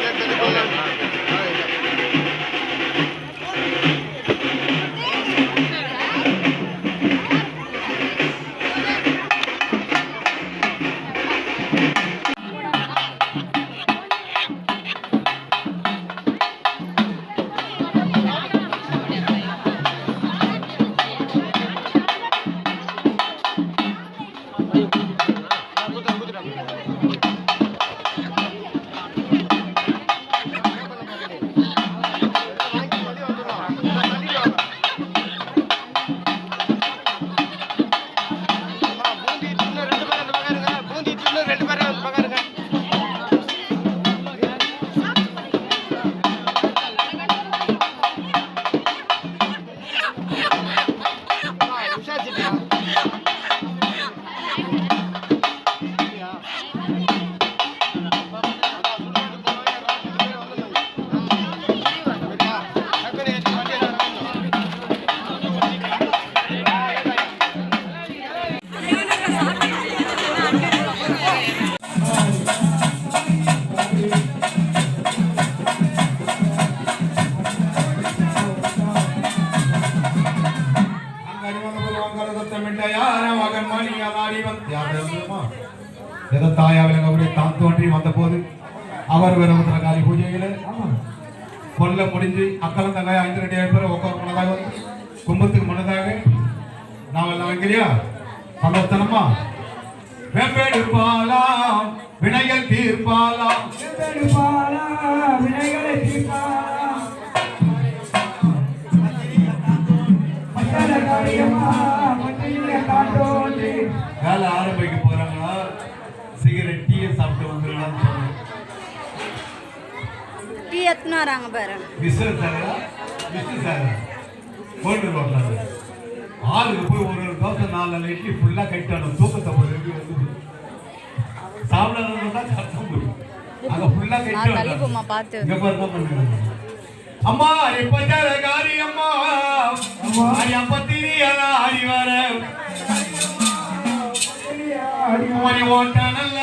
ரெண்டு தான் தோன்றி வந்தபோது அவர் விரமத்துல காலி பூஜையில கொல்ல முடிஞ்சு அக்கலம் தங்காய் ஐந்து ரெண்டு ஏழு பேர் உட்கார முன்னதாக கும்பத்துக்கு முன்னதாக நாமெல்லாம் வைக்கிறியா சந்தோஷமா வெம்பேடு வினைகள் தீர்ப்பாலாம் வினைகளை தீர்ப்பாராம். மங்கள காரியமா வேலை ஆரம்பிக்க போறாங்களா சிகரெட் டீயை சாப்பிட்டு வந்துடலாம்னு சொன்னேன். டீ எத்தனை வராங்க பாரு. Viswa sir Vishnu sir. கொண்டு வருவாங்க ஆளுக்கு போய் ஒரு ஒரு தோசை நாலு இட்லி ஃபுல்லா கட்டாணும் தூக்கத்தை போய் எப்படி வந்து சாப்பிடணும்னா கஷ்டம் போய் அங்க ஃபுல்லா நான் தள்ளி கட்டி போம்மா பார்த்து இங்க பாருங்க பண்ணுங்க அம்மா எப்ப காரி அம்மா. மணி ஓட்ட நல்ல